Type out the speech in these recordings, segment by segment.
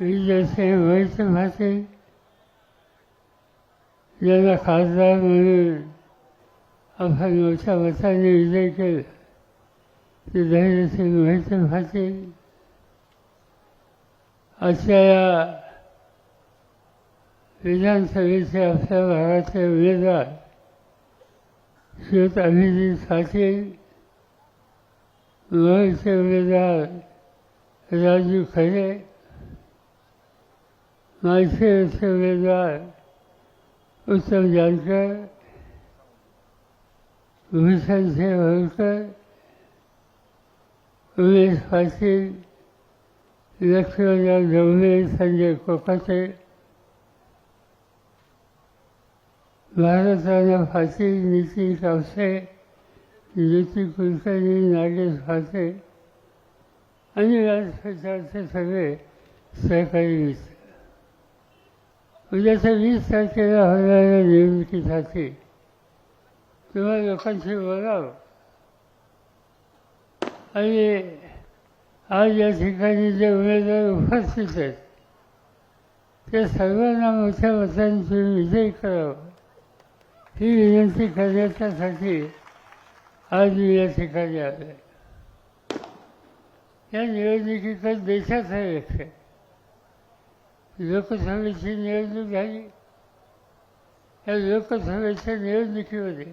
जसे वैसे भाते ज्याला खासदार म्हणून आपण मोठ्या मताने विजय केला ते धैर्यसिंग वैसे भाते अशा या विधानसभेचे आपल्या भागाचे उमेदवार श्रीयुत अभिजित पाटील महलचे उमेदवार राजू खरे माळशेरचे उमेदवार उत्तम जानकर भूषणसिंह होळकर उमेश पाटील लक्ष्मणराव ढवळे संजय कोकाटे भारताला फाशी नितीन कावसे ज्योती कुलकर्णी नागेश फासे आणि व्यासपीठाचे सगळे सहकारी मित्र. उद्याच्या वीस तारखेला होणाऱ्या निवडणुकीसाठी तुम्हाला लोकांशी बोलावं. आणि आज या ठिकाणी जे उमेदवार उपस्थित आहेत ते सर्वांना मोठ्या मतांची विजय करावा. ही विनंती करण्याच्यासाठी आज मी या ठिकाणी आलो या निवडणुकीकडे देशाचं लक्ष आहे. लोकसभेची निवडणूक झाली. या लोकसभेच्या निवडणुकीमध्ये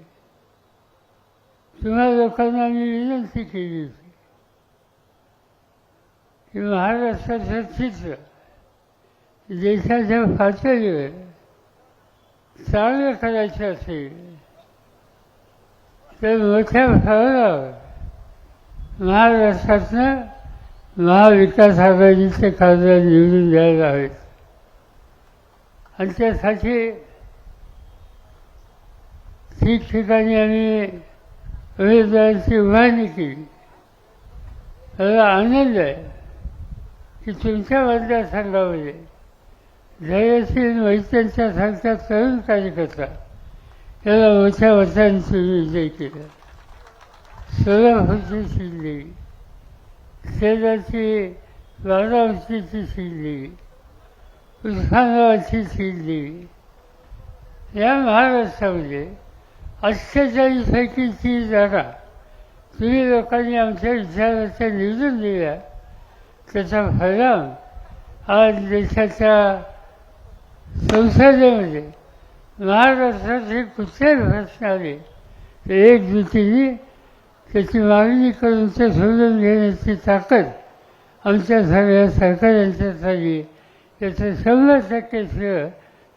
तुम्हा लोकांना मी विनंती केली होती की महाराष्ट्राचं चित्र देशाच्या पातळीवर चांगलं करायचं असेल तर मोठ्या फळावर महाराष्ट्रातनं महाविकास आघाडीचे खासदार निवडून द्यायला हवेत. आणि त्यासाठी ठिकठिकाणी आम्ही उमेदवाराची उभारणी केली मला आनंद आहे की तुमच्या मतदारसंघामध्ये धैर्यशील वैद्यांच्या सारख्या तरुण कार्यकर्ता त्याला मोठ्या मतांची विजय केला. सोलापूरची शिल्ली शेजारची बारामतीची शिल्ली उस्मानाबादची दिली या महाराष्ट्रामध्ये अठ्ठेचाळीसपैकी ती जागा तुम्ही लोकांनी आमच्या विचाराच्या निवडून दिल्या त्याचा परिणाम आज देशाच्या संसदेमध्ये महाराष्ट्राचे कुठल्याही प्रश्न आले तर एक त्याची मागणी करून ते सोडून घेण्याची ताकद आमच्या सगळ्या सरकारांच्यासाठी त्याचं शंभर टक्के श्रेय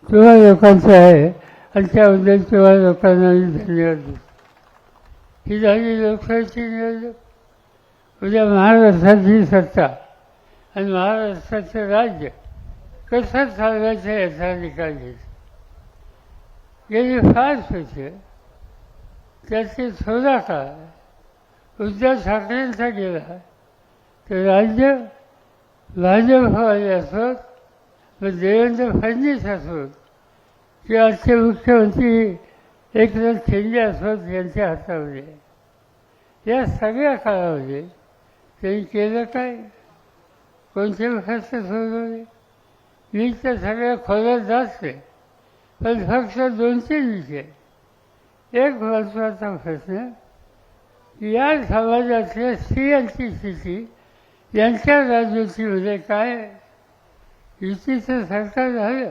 तुम्हा लोकांचं आहे. आणि त्याबद्दल तुम्हा लोकांना मी धन्यवाद देतो. ही झाली लोकशाहीची निवडणूक. उद्या महाराष्ट्राची सत्ता आणि महाराष्ट्राचं राज्य कसं चालवायचं याचा निकाल घ्यायचा. गेली फार होते त्याचे थोडा काळ उद्धव ठाकरेंचा गेला तर राज्य भाजप व्हायला असत व देवेंद्र फडणवीस असोत किंवा आजचे मुख्यमंत्री एकनाथ शिंदे असोत यांच्या हातामध्ये. या सगळ्या काळामध्ये त्यांनी केलं काय? कोणते खर्च सोडवले? मी तर सगळ्या खोल्यात जात आहे पण फक्त दोन तीन विषय. एक महत्त्वाचा प्रश्न या समाजातल्या स्त्रियांची स्थिती यांच्या राजनीतीमध्ये काय युतीचं सरकार झालं.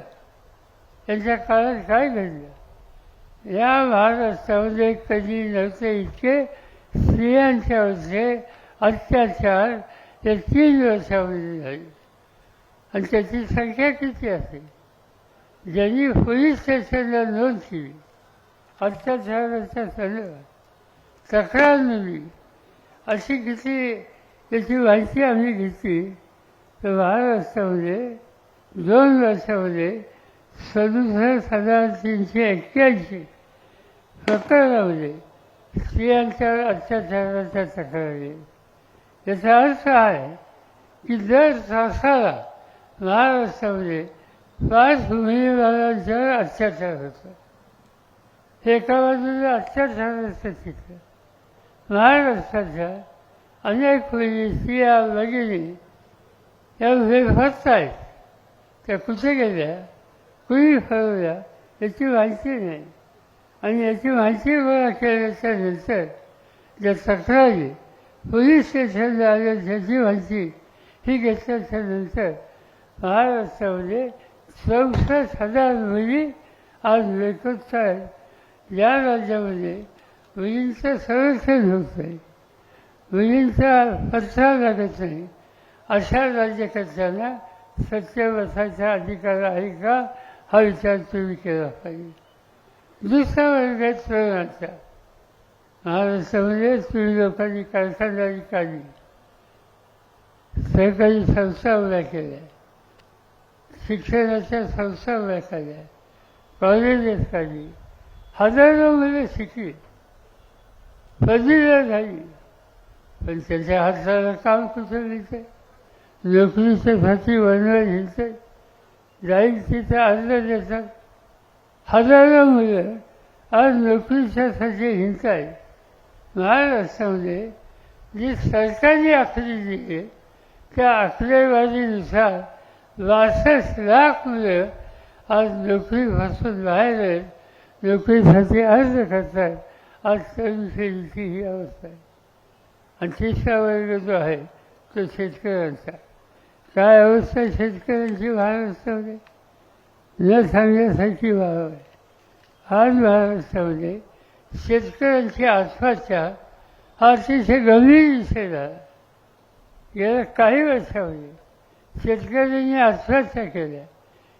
त्यांच्या काळात काय घडलं? या महाराष्ट्रामध्ये कधी नव्हते इतके स्त्रियांच्यावरचे अत्याचार हे तीन वर्षामध्ये झाले. आणि त्याची संख्या किती असेल? ज्यांनी पोलीस स्टेशनला नोंद केली अत्याचाराच्या संदर्भात तक्रार नोंदली अशी किती त्याची माहिती आम्ही घेतली तर महाराष्ट्रामध्ये दोन वर्षामध्ये सदुसष्ट हजार तीनशे एक्क्याऐंशी प्रकरणामध्ये स्त्रियांच्या अत्याचाराच्या तक्रारी. याचा अर्थ आहे की दर तासाला महाराष्ट्रामध्ये पाच उमेदवारांच्यावर अत्याचार होतो. एका बाजूला अत्याचाराचं चित्र महाराष्ट्राच्या अनेक मुली स्त्रिया भगिनी या बेफस्त आहेत. त्या कुठे गेल्या कुणी फरवल्या याची माहिती नाही. आणि याची माहिती गोळा केल्याच्यानंतर ज्या तक्रारी पोलीस स्टेशनला आल्या त्याची माहिती ही घेतल्याच्या नंतर महाराष्ट्रामध्ये चौसष्ट हजार मुली आज लेखत आहेत. या राज्यामध्ये मुलींचं संरक्षण होत नाही. मुलींचा पत्ता लागत नाही. अशा राज्यकर्त्यांना सत्य बसायचा अधिकार आहे का? हा विचार तुम्ही केला पाहिजे. दुसरा वर्ग तरुणाचा महाराष्ट्रामध्ये तुम्ही लोकांनी कारखानदारी काढली सरकारी संस्था उभ्या केल्या. शिक्षणाच्या संस्था उभ्या केल्या. कॉलेजेस काढली. हजारो मुलं शिकली. पदवीला झाली. पण त्याच्या हाताला काम कुठं मिळतं नोकरीच्यासाठी वनवास हिंडतं जाईल तिथे अर्ज देतात. हजारो मुलं आज नोकरीच्यासाठी हिंडत आहे महाराष्ट्रामध्ये जी सरकारी आखरी दिली आहे त्या आकडेवारीनुसार बासष्ट लाख मुलं आज नोकरीपासून बाहेर आहेत. नोकरीसाठी अर्ज करतात आज तरुण पिढीची ही अवस्था आहे. आणि तिसरा वर्ग जो आहे तो शेतकऱ्यांचा काय अवस्था शेतकऱ्यांची महाराष्ट्रामध्ये न सांगण्यासाठी व्हावं आहे आज महाराष्ट्रामध्ये शेतकऱ्यांची आसपासच्या हा अतिशय गंभीर विषय झाला. गेल्या काही वर्षामध्ये शेतकऱ्यांनी आत्महत्या केल्या.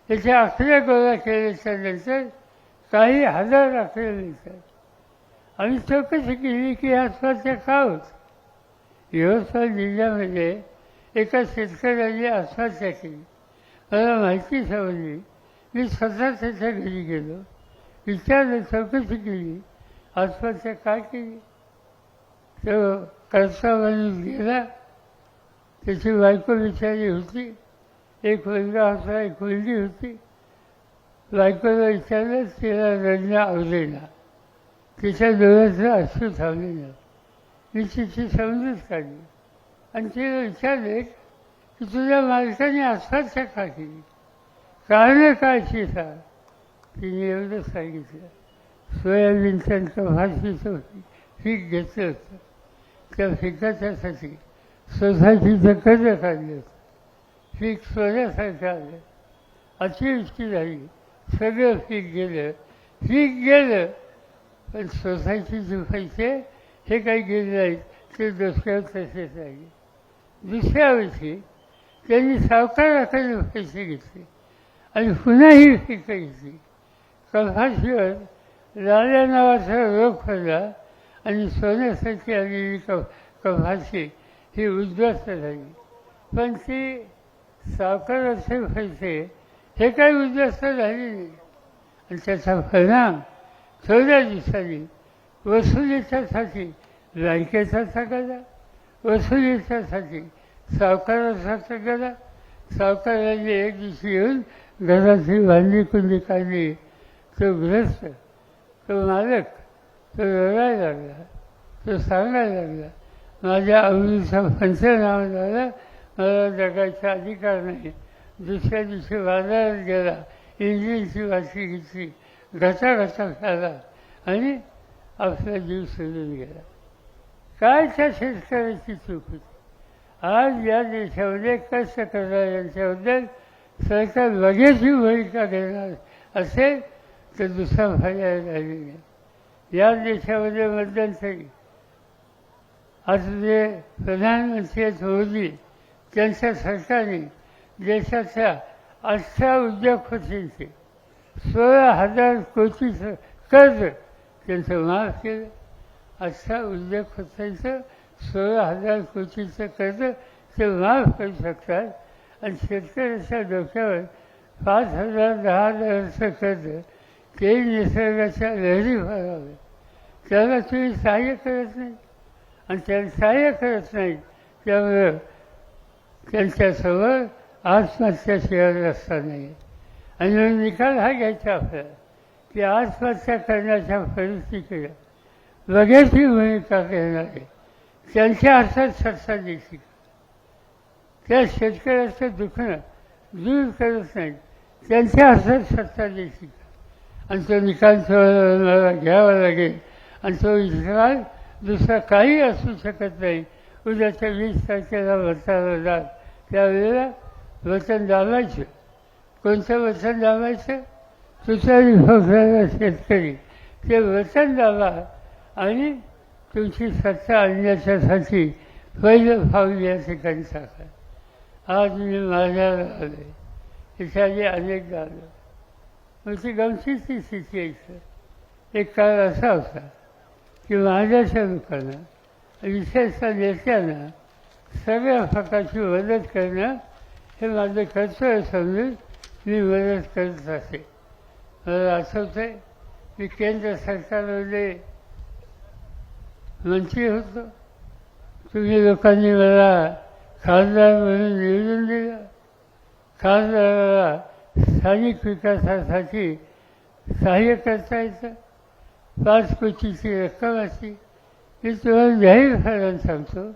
त्याच्या आकडे गोळा केल्याच्यानंतर काही हजार आकडे मिळतात आम्ही चौकशी केली की आत्महत्या का होत? यवतमाळ जिल्ह्यामध्ये एका शेतकऱ्याने आत्महत्या केली. मला माहिती समजली. मी स्वतः त्याच्या घरी गेलो. विचारलं चौकशी केली. आत्महत्या का केली? तो कर्ता माणूस गेला. त्याची बायको विचारली होती. एक मुलगा होता एक मुलगी होती. बायकोला विचारलं तिला रडणं आवडेना तिच्या डोळ्याचं अश्रू थांबलेलं मी तिची समजूत काढली. आणि ते विचारले की तुझ्या मालकाने आत्महत्या का केली कारण काय ती तिने एवढं सांगितलं. सोयाबीन सोयाबीनचं होती. पीक घेतलं होतं. त्या पिकाच्यासाठी सोसायटीचं कर्ज काढलं होतं. पीक सोन्यासारखं आलं. अतिवृष्टी झाली. सगळं पीक गेलं. पीक गेलं. पण सोसायटीचे पैसे हे काही गेले नाहीत. ते दुसऱ्या तसेच राहिले दुसऱ्या वर्षी त्यांनी सावकाराकडे पैसे घेतले आणि पुन्हा ही पिकं घेतली. कपाशीवर लाल्या नावाचा रोग पडला आणि सोन्यासाठी आलेली क कफाशी ही उद्ध्वस्त झाली. पण ती सावकाराचे पैसे हे काही उद्ध्वस्त झाले नाही. आणि त्याचा परिणाम थोड्या दिवसांनी वसुलीच्यासाठी बँकेचा सगळा वसुलीच्यासाठी सावकाराचा गेला. सावकाराने एक दिवशी येऊन घराची भांडी कुंडी काढली. तो ग्रस्त तो मालक तो रडायला लागला तो सांगायला लागला माझ्या आवडीचा पंचनामा झाला मला जगायचा अधिकार नाही. दुसऱ्या दिवशी बाजारात गेला इंजिनची वाशी घेतली घसा घसा खाला आणि आपला जीव सोडून गेला. काय त्या शेतकऱ्याची चूक होती. आज या देशामध्ये कष्ट करणाऱ्यांच्याबद्दल सरकार लगेच ही भूमिका घेणार असेल तर दुसरा फायदा राहिली नाही. या देशामध्ये मध्यंतरी आज जे प्रधानमंत्री आहेत मोदी त्यांच्या सरकारने देशाच्या अठरा उद्योगपतींचे सोळा हजार कोटीचं कर्ज त्यांचं माफ केलं. अशा उद्योगपतींचं सोळा हजार कोटीचं कर्ज ते माफ करू शकतात. आणि शेतकऱ्याच्या डोक्यावर पाच हजार दहा हजाराचं कर्ज ते निसर्गाच्या लहरी भरावे त्याला तुम्ही सहाय्य करत नाही. आणि त्याला सहाय्य करत नाही त्यामुळं त्यांच्यासमोर आत्महत्याशिवाय रस्ता नाही. आणि निकाल हा घ्यायचा आपल्याला की आत्महत्या करण्याच्या परिस्थितीला लगेच ही भूमिका घेणारे त्यांच्या अर्थात सरसा देतील त्या शेतकऱ्याचं दुखणं दूर करत नाही त्यांच्या अर्थात सरसा द्यायची आणि तो निकाल मला घ्यावा लागेल. आणि तो निकाल दुसरा काही असू शकत नाही. उद्याच्या वीस तारखेला वचनाला जात त्यावेळेला वचन दाबायचं. कोणतं वचन दाबायचं? तुझ्या शेतकरी. ते वचन दाबा. आणि तुमची सत्ता आणण्याच्यासाठी पहिलं पाऊल या ठिकाणी टाका आज मी माझ्या आले इत्यादी अनेकदा आलो मग ती गमतीची स्थिती आहे सर. एक काळ असा होता की माझ्याच्या लोकांना विशेषतः नेत्यांना सगळ्या प्रकारची मदत करणं हे माझं कर्तव्य समजून मी मदत करत असे. मला आठवतं आहे मी केंद्र सरकारमध्ये मंत्री होतो तुम्ही लोकांनी मला खासदार म्हणून निवडून दिलं खासदाराला स्थानिक विकासासाठी सहाय्य करता येतं पाच कोटीची रक्कम अशी मी तुम्हाला जाहीरपणाने सांगतो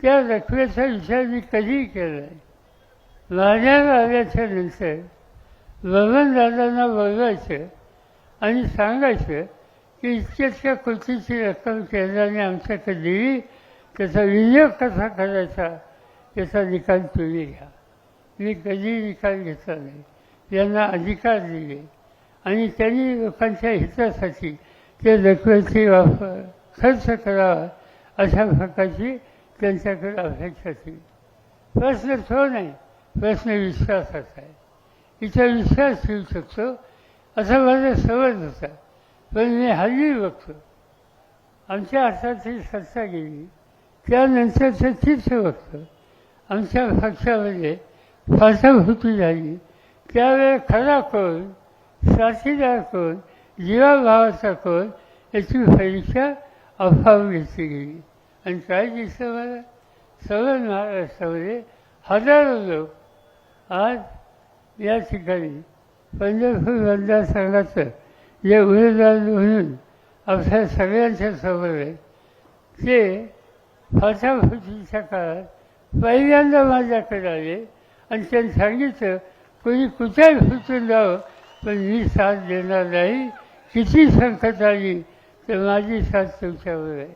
त्या रकमेचा विचार मी कधीही केला नाही माझ्यावर आल्याच्यानंतर बबनदादांना बोलवायचं आणि सांगायचं की इतक्या कृतीची रक्कम केंद्राने आमच्याकडे दिली त्याचा विनियोग कसा करायचा त्याचा निकाल तुम्ही घ्या. मी कधी निकाल घेतला नाही. यांना अधिकार दिले. आणि त्यांनी लोकांच्या हितासाठी ते रकमेची वापर खर्च करावा अशा प्रकारची त्यांच्याकडे अपेक्षा केली प्रश्न तो नाही. प्रश्न विश्वासाचा आहे. इथं विश्वास ठेवू शकतो असा माझा समज होता. पण मी हल्ली बघतो आमच्या हाताची सत्ता गेली. त्यानंतरचं चित्र बघतो आमच्या पक्षामध्ये फासाफुटी झाली. त्यावेळेस खरा कोण? साथीदार कोण? जीवाभावाचा कोण? याची परीक्षा अफवा घेतली गेली. आणि काय दिसतं मला? सगळं महाराष्ट्रामध्ये हजारो लोक आज या ठिकाणी पंढरपूर मतदारसंघाचं जे उमेदवार म्हणून आपल्या सगळ्यांच्या समोर आहे ते फाटाफुटीच्या काळात पहिल्यांदा माझ्याकडे आले आणि त्यांनी सांगितलं कोणी कुठेही फुटून जावं पण मी साथ देणार नाही. किती संकट आली तर माझी साथ तुमच्यावर आहे.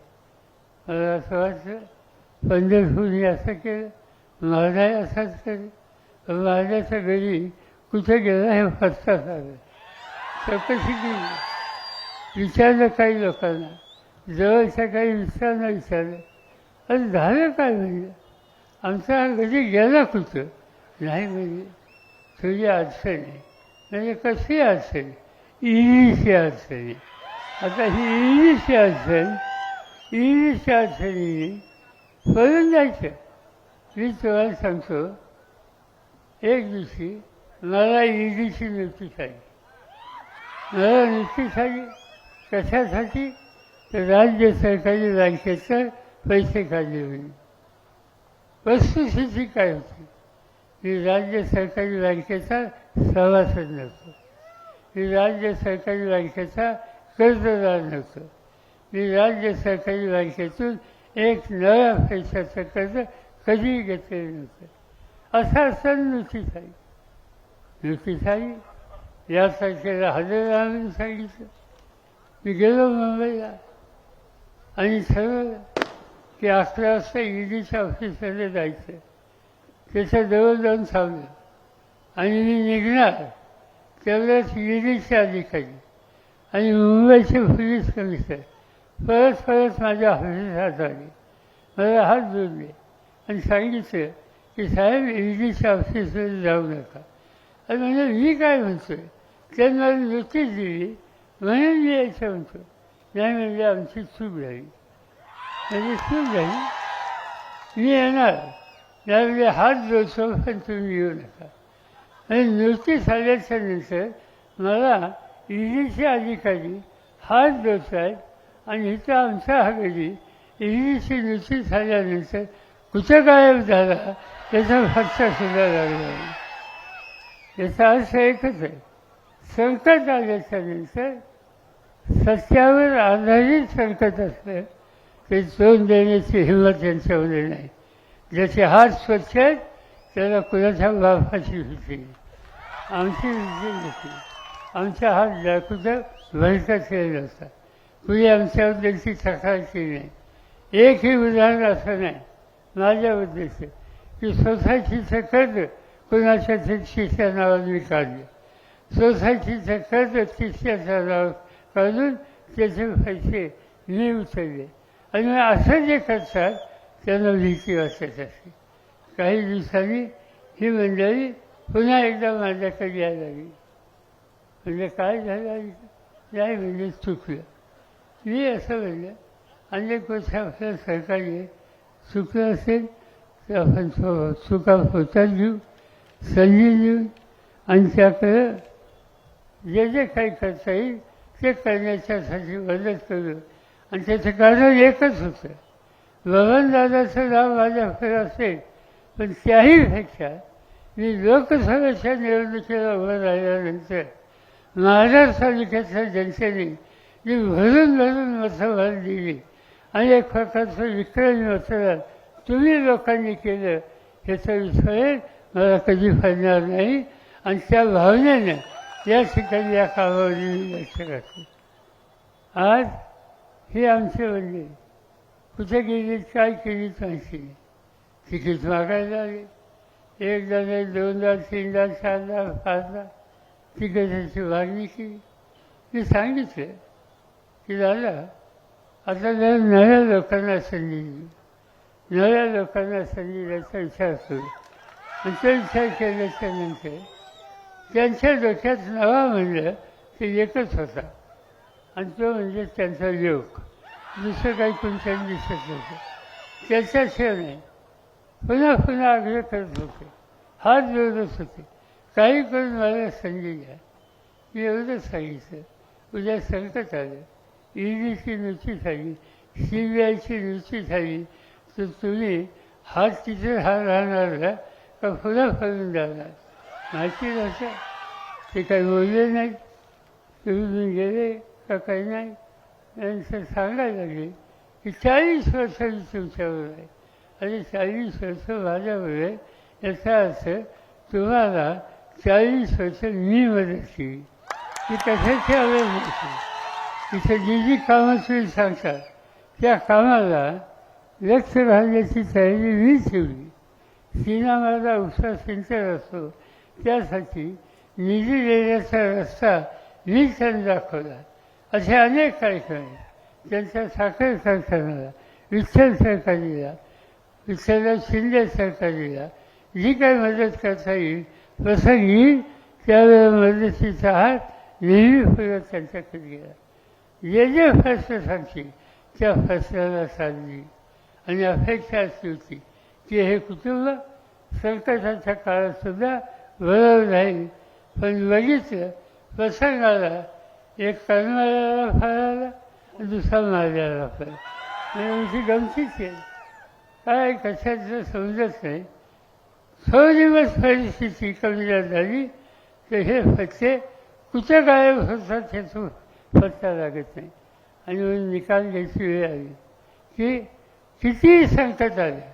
मला असं वाटतं पंढरपूरने असं केलं. महाराज असंच केलं. महाराजाच्या घरी कुठे गेला हे फसता आलं चौकशी केली विचारलं काही लोकांना. जवळच्या काही मित्रांना विचारलं. अरे झालं काय म्हणजे? आमचा घरी गेला कुठं? नाही म्हणजे. तुझी अडचण आहे. म्हणजे कशी अडचण इंग्लिशची अडचण आहे. आता ही इंग्लिशची अडचण इंग्लिशच्या अडचणीने सोडून जायचं. मी तुम्हाला सांगतो एक दिवशी मला ईडीची नोटीस आली मला निश्चित झाली कशासाठी? तर राज्य सरकारी बँकेचं पैसे काढले होते वस्तुस्थिती काय होती? ही राज्य सरकारी बँकेचा सभासद नव्हतो. मी राज्य सरकारी बँकेचा कर्जदार नव्हतो. मी राज्य सरकारी बँकेतून एक नव्या पैशाचं कर्ज कधीही घेतलेलं नव्हतं. असा सण नोटीस आली नोटीस आली या तारखेला हजर सांगितलं. मी गेलो मुंबईला. आणि ठरवलं की अकरा वाजता ईडीच्या ऑफिसमध्ये जायचं. त्याच्याजवळ जाऊन थांबलं आणि मी निघणार तेवढ्याच ईडीचे अधिकारी आणि मुंबईचे पोलीस कमिशनर परत परत माझ्या ऑफिसात आले मला हात जोडले आणि सांगितलं की साहेब ईडीच्या ऑफिसमध्ये जाऊ नका. आणि म्हणजे मी काय म्हणतोय? त्यांना मला दिली म्हणून मी यायचं म्हणतो. नाही म्हणजे आमची चूक झाली. म्हणजे चूक झाली. मी येणार. त्यावेळी हात जोडतो पण तुम्ही येऊ नका. आणि नृत्य आल्याच्यानंतर मला ईडीचे अधिकारी हात जोडत आहेत आणि इथं आमच्या हवेली ईडीची नृत्य झाल्यानंतर कुठं गायब झाला त्याचा फटका सुद्धा लागला याचा अर्थ एकच आहे. संकट आल्याच्यानंतर सत्यावर आधारित संकट असलं ते तोंड देण्याची हिंमत त्यांच्यामध्ये नाही. ज्याचे हात स्वच्छ आहेत त्याला कुणाच्या बापाची भीती नाही. आमची भीती नव्हती. आमचा हात लाकूचा भरकत होता कुणी आमच्यावर त्यांची तक्रार केली नाही. एकही उदाहरण असं नाही. माझ्याबद्दलचं की स्वतःची कर्ज कुणाच्या तरी शिष्या नावाने काढलं सोसायटीचं कर्ज शिष्याच्या नाव काढून त्याचे पैसे मी उचलले. आणि असं जे करतात त्यांना भीती वाटत असते. काही दिवसांनी ही मंडळी पुन्हा एकदा माझ्याकडे यायला लागली. म्हणजे काय झालं नाही म्हणजे चुकलं. मी असं म्हणलं अनेक गोष्टी आपल्या सरकारने चुकलं असेल तर आपण चुका होतात घेऊ. संधी देऊन आणि त्याकडं जे जे काही करता येईल ते करण्याच्यासाठी मदत करू आणि त्याचं कारण एकच होतं. बबनदादाचं नाव माझ्याकडे असेल पण त्याहीपेक्षा मी लोकसभेच्या निवडणुकीला उभं राहिल्यानंतर महाराष्ट्र तालुक्यातल्या जनतेने जी भरून भरून मतदान दिली. आणि एक प्रकारचं विक्रमी मतदान तुम्ही लोकांनी केलं ह्याचा विषय मला कधी फरणार नाही आणि त्या भावनेनं या ठिकाणी या कामावर लक्ष घातलं आज हे आमचे म्हणजे कुठे गेली काय केली त्यांची नाही तिकीट मागायला आले. एकदा नाही दोनदा तीनदा चारदा पाचदा तिकिटाची मागणी केली. मी सांगितलं की दादा आता जर नव्या लोकांना संधी दिली नव्या लोकांना संधी द्यायचा विचार करू आणि तो विचार केल्याच्यानंतर त्यांच्या डोक्यात नवा म्हणलं ते एकच होता आणि तो म्हणजे त्यांचा योग दुसरं काही कोणत्याही दिसत नव्हतं त्याच्याशिवाय नाही पुन्हा पुन्हा आग्रह करत होते हात जोडत होते काही करून मला संधी द्या मी एवढंच सांगितलं उद्या संकट आलं ईडीची नुची झाली सी बी आयची नुची झाली तर तुम्ही हात तिथे हा राहणार तर का फळून फरून जाणार माहिती असं ते काही बोलले नाही तुम्ही गेले का काही नाही. नंतर सांगायला लागले की चाळीस वर्ष तुमच्यावर आहे. आणि चाळीस वर्ष माझ्यावर आहे याचा अर्थ तुम्हाला चाळीस वर्ष मी मदत केली. ती कशाची आवड नव्हती. इथं जी जी कामं तुम्ही सांगतात. त्या कामाला लक्ष घालण्याची तयारी मी ठेवली. सीना माझा उत्साह सिंचन असतो. त्यासाठी निधी देण्याचा रस्ता मी त्यांना दाखवला. असे अनेक कार्यक्रम आहेत. त्यांचा साखर कारखान्याला विठ्ठल सरकारीला विठ्ठलराव शिंदे सरकारीला जी काही मदत करता येईल प्रसंग येईल त्यावेळेला मदतीचा हात नेहमी फुलं त्यांच्याकडे गेला. जे जे फैसले सांगतील त्या फैसल्याला साधली आणि अपेक्षा असली होती. की हे कुटुंब संकटाच्या काळातसुद्धा बरोबर नाही. पण लगेच प्रसंगाला एक करणाऱ्याला फळाला दुसरा मारल्याला फळ. गमतीच आहे. काय कशाचं समजत नाही. थोडे दिवस परिस्थिती कमी झाली तर हे पत्ते कुठं गायब होतात ह्यातून पत्ता लागत नाही. आणि निकाल घ्यायची वेळ आली. की कितीही संकट आले.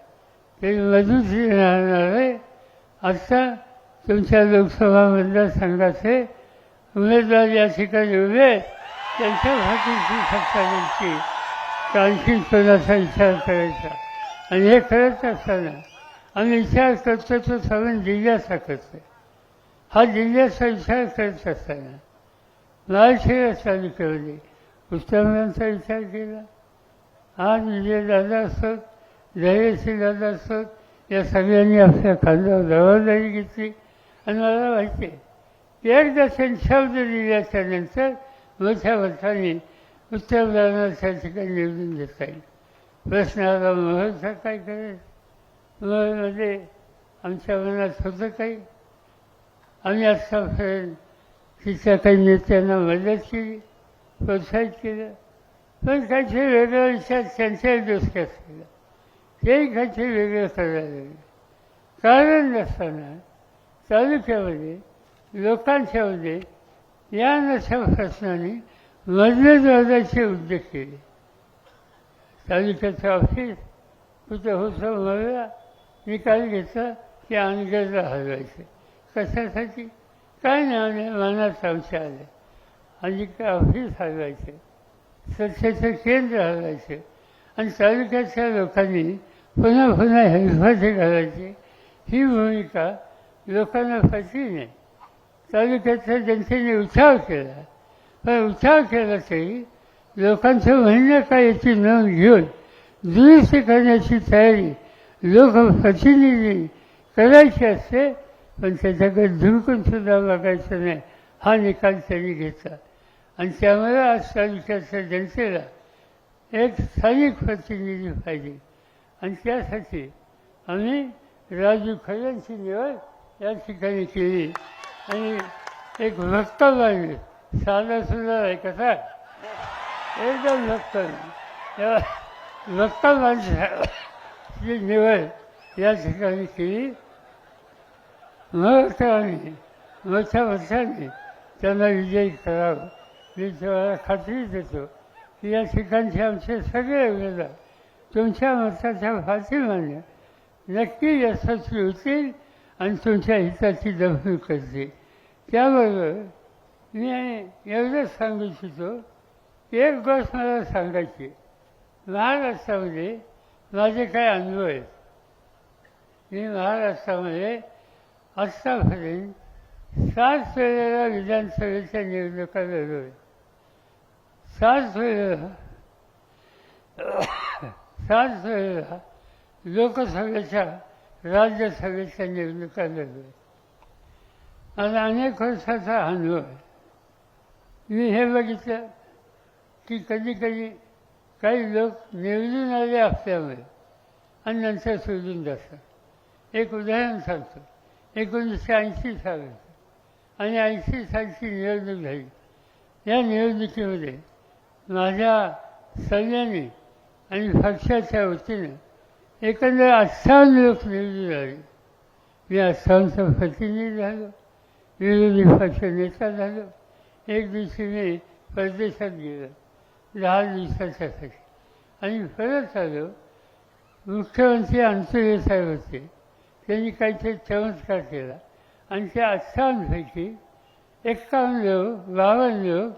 तरी मधुश्री राहणारे आत्ता तुमच्या लोकसभा मतदारसंघाचे उमेदवार या ठिकाणी उभे त्यांच्या भाषेची सत्ता द्यायची आणखी कोणाचा विचार करायचा आणि हे करत असताना आम्ही विचार करतो तो सगळं जिल्ह्याचा करतो हा जिल्ह्याचा विचार करत असताना महाराष्ट्र तालुक्यामध्ये पुस्तकांचा विचार केला आज विजयदादा दादा दादा असोत या सगळ्यांनी आपल्या खांद्यावर जबाबदारी घेतली आणि मला माहिती आहे एकदा शब्द दिल्याच्या नंतर मोठ्या मताने उत्तमदानाच्या ठिकाणी निवडून देता येईल. प्रश्न आला मोहरचा काय करेल मोहरमध्ये आमच्या मनात होतं काही? आम्ही आत्तापर्यंत तिच्या काही नेत्यांना मदत केली प्रोत्साहित केलं पण काहीतरी वेगळा विचार त्यांच्याही डोसक्यात केला ते घरचे वेगळे करायला लागले कारण नसताना तालुक्यामध्ये लोकांच्यामध्ये या नशा प्रश्नाने मदतवादाचे उद्योग केले. तालुक्याचं ऑफिस कुठं होतं मला निकाल घेतला की अंगाला हलवायचं. कशासाठी? काय नाही मनात आमच्या आले. आणि ऑफिस हलवायचं. स्वच्छतेचं केंद्र हलवायचं. आणि तालुक्याच्या लोकांनी पुन्हा पुन्हा हेलफाटे घालायची ही भूमिका लोकांना पटली नाही तालुक्याच्या जनतेने उठाव केला. पण उठाव केला तरी लोकांचं म्हणणं काय याची नोंद घेऊन दुरुस्त करण्याची तयारी लोकप्रतिनिधी करायची असते पण त्याच्याकडे झुंकून सुद्धा बघायचं नाही हा निकाल त्यांनी घेतला. आणि त्यामुळे आज तालुक्याच्या जनतेला एक स्थानिक प्रतिनिधी पाहिजे. आणि त्यासाठी आम्ही राजू खऱ्यांची निवड या ठिकाणी केली. आणि एक वक्तव्य साधा सुद्धा आहे कसा एकदम वक्तव्य या माणसाची निवड या ठिकाणी केली. मग आम्ही मोठ्या वर्षाने त्यांना विजयी करावं. मी तुम्हाला खात्री देतो की या ठिकाणचे आमचे सगळे उमेदवार तुमच्या मताच्या पाठिंबाने नक्की यशस्वी होतील आणि तुमच्या हिताची दखल करतील त्याबरोबर मी एवढंच सांगू इच्छितो एक गोष्ट मला सांगायची महाराष्ट्रामध्ये माझे काय अनुभव आहेत मी महाराष्ट्रामध्ये आत्तापर्यंत सात वेळेला विधानसभेच्या निवडणुका लढवल्या सात वेळेला सात वेळेला लोकसभेच्या राज्यसभेच्या निवडणुका लढल्या आणि अनेक वर्षाचा अनुभव आहे. मी हे बघितलं की कधी कधी काही लोक निवडून आले असल्यामुळे आणि नंतर सोडून जातात. एक उदाहरण सांगतो. एकोणीसशे ऐंशी सालाचं आणि ऐंशी सालची निवडणूक झाली. या निवडणुकीमध्ये माझ्या सल्ल्याने आणि पक्षाच्या वतीनं एकंदर अठ्ठावन्न लोक निवडून आले मी अठ्ठावन्नचा प्रतिनिधी झालो. विरोधी पक्ष नेता झालो. एक दिवशी मी परदेशात गेलो. दहा दिवसाच्यासाठी आणि परत आलो मुख्यमंत्री अंतर्य साहेब होते. त्यांनी काहीतरी चमत्कार केला. आणि त्या अठ्ठावन्नपैकी एक्कावन्न लोक बावन्न लोक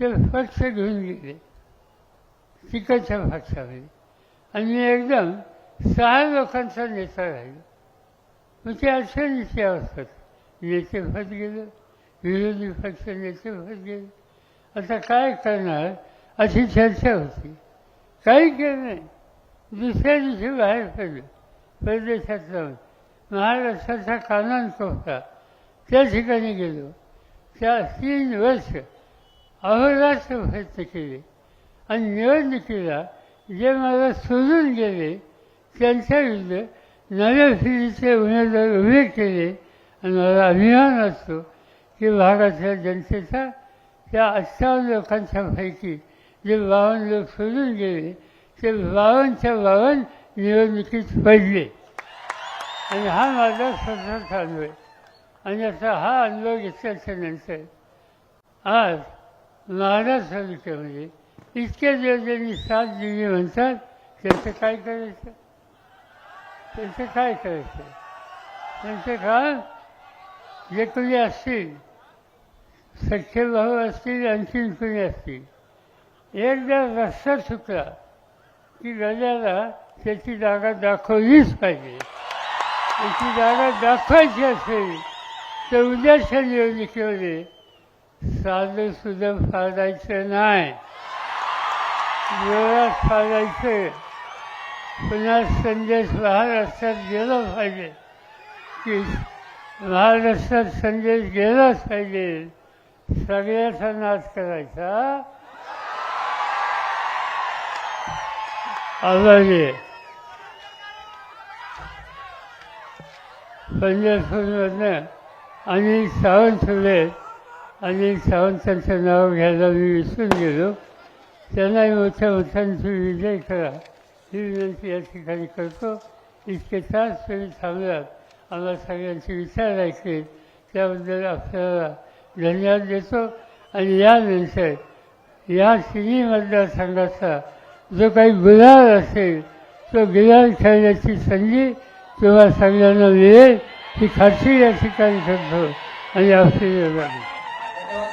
ते पक्ष घेऊन गेले. तिकडच्या पक्षामध्ये आणि मी एकदम सहा लोकांचा नेता राहिलो. मग ते अवसर नेते होत गेलो विरोधी पक्ष होत गेले. आता काय करणार? अशी चर्चा होती. काही केलं नाही. दुसऱ्या दिवशी बाहेर पडलं. परदेशात जाऊन महाराष्ट्राचा कानान कोपरा त्या ठिकाणी गेलो. त्या तीन वर्ष अहोरात्र प्रयत्न केले. आणि निवडणुकीला जे मला सोडून गेले त्यांच्याविरुद्ध नव्या फिरीचे उमेदवार उभे केले. आणि मला अभिमान असतो की भागातल्या जनतेचा त्या अठ्ठावन्न लोकांच्या पैकी जे बावन्न लोक सोडून गेले ते बावनच्या बावन्न निवडणुकीत पडले. आणि हा माझा स्वतःचा अनुभव आहे. आणि आता हा अनुभव घेतल्याच्या नंतर आज महाराष्ट्र तालुक्यामध्ये इतक्या जे ज्यांनी साथ दिली म्हणतात त्यांचं काय करायचं? त्यांचं काय करायचं? त्यांचं का जे कोणी असतील सख्खे भाऊ असतील आणखीन कोणी असतील एकदा रस्ता चुकला की गजाला त्याची जागा दाखवलीच पाहिजे. त्याची जागा दाखवायची असेल तर उद्याच्या निवडणुकीमध्ये साधं सुद्धा फाडायचं नाही. जोरात फाडायचं पुन्हा संदेश महाराष्ट्रात गेला पाहिजे. की महाराष्ट्रात संदेश गेलाच पाहिजे. सगळ्याचा नाश करायचा. आजारी पंढरपूरमधनं अनिल सावंत फुले अनिल सावंतांचं नाव घ्यायला मी विसरून गेलो. त्यांनाही मोठ्या मोठ्यांची विजय करा ही विनंती या ठिकाणी करतो. इतके तास तुम्ही थांबलात आम्हाला सगळ्यांचे विचार ऐकले त्याबद्दल आपल्याला धन्यवाद देतो आणि यानंतर या तिन्ही मतदारसंघाचा जो काही गुलाल असेल तो गुलाल खेळण्याची संधी तेव्हा सगळ्यांना मिळेल ही खात्री या ठिकाणी करतो आणि औषधी